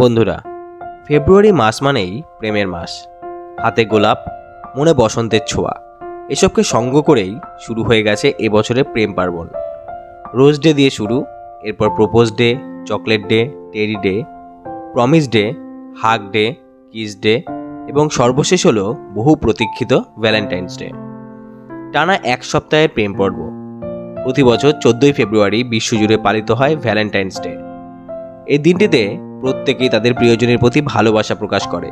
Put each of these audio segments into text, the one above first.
বন্ধুরা, ফেব্রুয়ারি মাস মানেই প্রেমের মাস। হাতে গোলাপ, মনে বসন্তের ছোঁয়া, এসবকে সঙ্গ করেই শুরু হয়ে গেছে এবছরের প্রেম পার্বণ। রোজ ডে দিয়ে শুরু, এরপর propose day, chocolate day teddy day, promise day, hug day, kiss day এবং সর্বশেষ হলো বহু প্রতীক্ষিত ভ্যালেন্টাইন্স ডে। টানা এক সপ্তাহের প্রেম পর্ব। প্রতি বছর চোদ্দোই ফেব্রুয়ারি বিশ্বজুড়ে পালিত হয় ভ্যালেন্টাইন্স ডে। এই দিনটিতে প্রত্যেকেই তাদের প্রিয়জনের প্রতি ভালোবাসা প্রকাশ করে।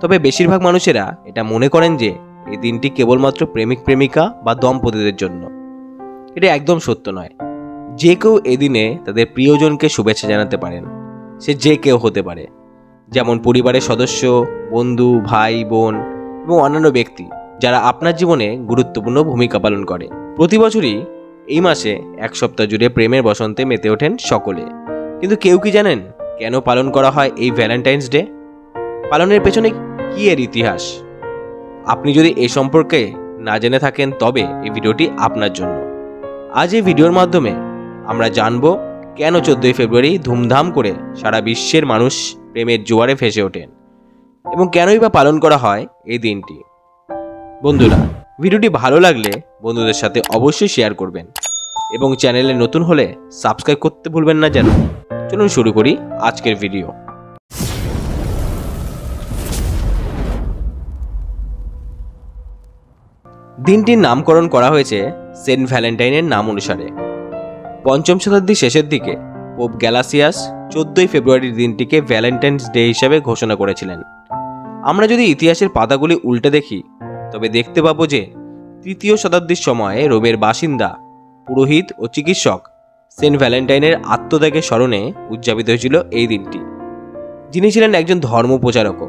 তবে বেশিরভাগ মানুষেরা এটা মনে করেন যে, এই দিনটি কেবলমাত্র প্রেমিক প্রেমিকা বা দম্পতিদের জন্য। এটা একদম সত্য নয়। যে কেউ এদিনে তাদের প্রিয়জনকে শুভেচ্ছা জানাতে পারেন, সে যে কেউ হতে পারে। যেমন পরিবারের সদস্য, বন্ধু, ভাই, বোন এবং অন্যান্য ব্যক্তি, যারা আপনার জীবনে গুরুত্বপূর্ণ ভূমিকা পালন করে। প্রতি বছরই এই মাসে এক সপ্তাহ জুড়ে প্রেমের বসন্তে মেতে ওঠেন সকলে। কিন্তু কেউ কি জানেন কেন পালন করা হয় এই ভ্যালেন্টাইন্স ডে? পালনের পেছনে কী এর ইতিহাস? আপনি যদি এ সম্পর্কে না জেনে থাকেন, তবে এই ভিডিওটি আপনার জন্য। আজ এই ভিডিওর মাধ্যমে আমরা জানব কেন চোদ্দোই ফেব্রুয়ারি ধুমধাম করে সারা বিশ্বের মানুষ প্রেমের জোয়ারে ভেসে ওঠেন এবং কেনই বা পালন করা হয় এই দিনটি। বন্ধুরা, ভিডিওটি ভালো লাগলে বন্ধুদের সাথে অবশ্যই শেয়ার করবেন এবং চ্যানেলে নতুন হলে সাবস্ক্রাইব করতে ভুলবেন না যেন। চলুন শুরু করি আজকের ভিডিও দিনটির নামকরণ করা হয়েছে সেন্ট ভ্যালেন্টাইনের নাম অনুসারে। পঞ্চম শতাব্দীর শেষের দিকে পোপ গ্যালাসিয়াস চোদ্দই ফেব্রুয়ারির দিনটিকে ভ্যালেন্টাইন্স ডে হিসাবে ঘোষণা করেছিলেন। আমরা যদি ইতিহাসের পাতাগুলি উল্টে দেখি, তবে দেখতে পাবো যে তৃতীয় শতাব্দীর সময়ে রোমের বাসিন্দা, পুরোহিত ও চিকিৎসক সেন্ট ভ্যালেন্টাইনের আত্মত্যাগের স্মরণে উদযাপিত হয়েছিল এই দিনটি। যিনি ছিলেন একজন ধর্ম প্রচারকও।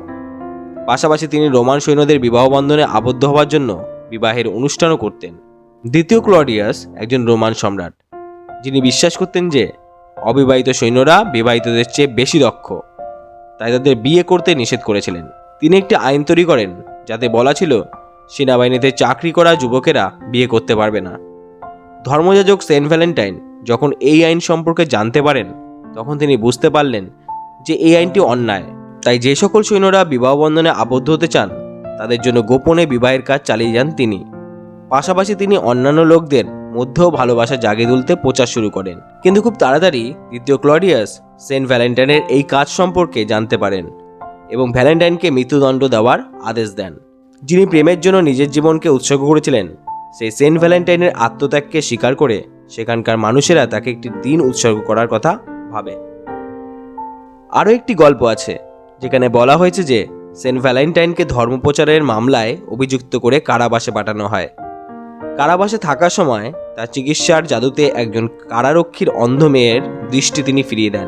পাশাপাশি তিনি রোমান সৈন্যদের বিবাহ বন্ধনে আবদ্ধ হওয়ার জন্য বিবাহের অনুষ্ঠানও করতেন। দ্বিতীয় ক্লডিয়াস একজন রোমান সম্রাট, যিনি বিশ্বাস করতেন যে অবিবাহিত সৈন্যরা বিবাহিতদের চেয়ে বেশি দক্ষ, তাই তাদের বিয়ে করতে নিষেধ করেছিলেন। তিনি একটি আইন তৈরি করেন, যাতে বলা ছিল সেনাবাহিনীতে চাকরি করা যুবকেরা বিয়ে করতে পারবে না। ধর্মযাজক সেন্ট ভ্যালেন্টাইন যখন এই আইন সম্পর্কে জানতে পারেন, তখন তিনি বুঝতে পারলেন যে এই আইনটি অন্যায়। তাই যে সকল সৈন্যরা বিবাহ বন্ধনে আবদ্ধ হতে চান, তাদের জন্য গোপনে বিবাহের কাজ চালিয়ে যান তিনি। পাশাপাশি তিনি অন্যান্য লোকদের মধ্যেও ভালোবাসা জাগিয়ে তুলতে প্রচার শুরু করেন। কিন্তু খুব তাড়াতাড়ি দ্বিতীয় ক্লডিয়াস সেন্ট ভ্যালেন্টাইনের এই কাজ সম্পর্কে জানতে পারেন এবং ভ্যালেন্টাইনকে মৃত্যুদণ্ড দেওয়ার আদেশ দেন। যিনি প্রেমের জন্য নিজের জীবনকে উৎসর্গ করেছিলেন, সেই সেন্ট ভ্যালেন্টাইনের আত্মত্যাগকে স্বীকার করে সেখানকার মানুষেরা তাকে একটি দিন উৎসর্গ করার কথা ভাবে। আরও একটি গল্প আছে, যেখানে বলা হয়েছে যে সেন্ট ভ্যালেন্টাইনকে ধর্মপ্রচারের মামলায় অভিযুক্ত করে কারাবাসে পাঠানো হয়। কারাবাসে থাকার সময় তার চিকিৎসার জাদুতে একজন কারারক্ষীর অন্ধ মেয়ের দৃষ্টি তিনি ফিরিয়ে দেন।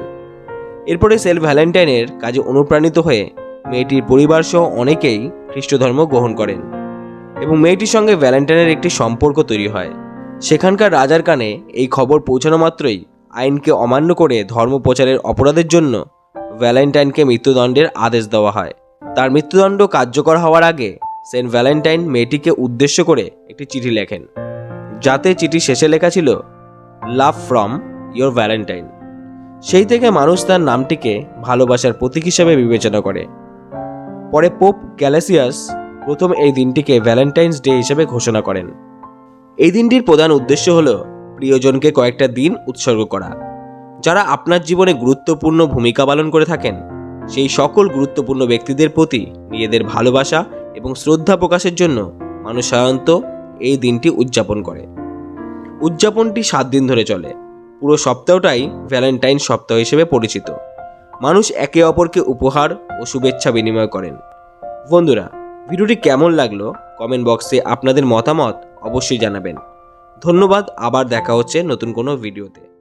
এরপরে সেন্ট ভ্যালেন্টাইনের কাজে অনুপ্রাণিত হয়ে মেয়েটির পরিবার সহ অনেকেই খ্রিস্ট ধর্ম গ্রহণ করেন এবং মেয়েটির সঙ্গে ভ্যালেন্টাইনের একটি সম্পর্ক তৈরি হয়। সেখানকার রাজার কানে এই খবর পৌঁছানো মাত্রই আইনকে অমান্য করে ধর্ম প্রচারের অপরাধের জন্য ভ্যালেন্টাইনকে মৃত্যুদণ্ডের আদেশ দেওয়া হয়। তার মৃত্যুদণ্ড কার্যকর হওয়ার আগে সেন্ট ভ্যালেন্টাইন মেয়েটিকে উদ্দেশ্য করে একটি চিঠি লেখেন, যাতে চিঠি শেষে লেখা ছিল, লাভ ফ্রম ইয়োর ভ্যালেন্টাইন। সেই থেকে মানুষ তার নামটিকে ভালোবাসার প্রতীক হিসেবে বিবেচনা করে। পরে পোপ গ্যালাসিয়াস প্রথম এই দিনটিকে ভ্যালেন্টাইন্স ডে হিসেবে ঘোষণা করেন। এই দিনটির প্রধান উদ্দেশ্য হল প্রিয়জনকে কয়েকটা দিন উৎসর্গ করা। যারা আপনার জীবনে গুরুত্বপূর্ণ ভূমিকা পালন করে থাকেন, সেই সকল গুরুত্বপূর্ণ ব্যক্তিদের প্রতি নিজেদের ভালোবাসা এবং শ্রদ্ধা প্রকাশের জন্য মানুষ সাধারণত এই দিনটি উদযাপন করে। উদযাপনটি সাত দিন ধরে চলে। পুরো সপ্তাহটাই ভ্যালেন্টাইন সপ্তাহ হিসেবে পরিচিত। মানুষ একে অপরকে উপহার ও শুভেচ্ছা বিনিময় করেন। বন্ধুরা, ভিডিওটি কেমন লাগল? কমেন্ট বক্সে আপনাদের মতামত অবশ্যই জানাবেন। ধন্যবাদ আবার দেখা হচ্ছে নতুন কোনো ভিডিওতে।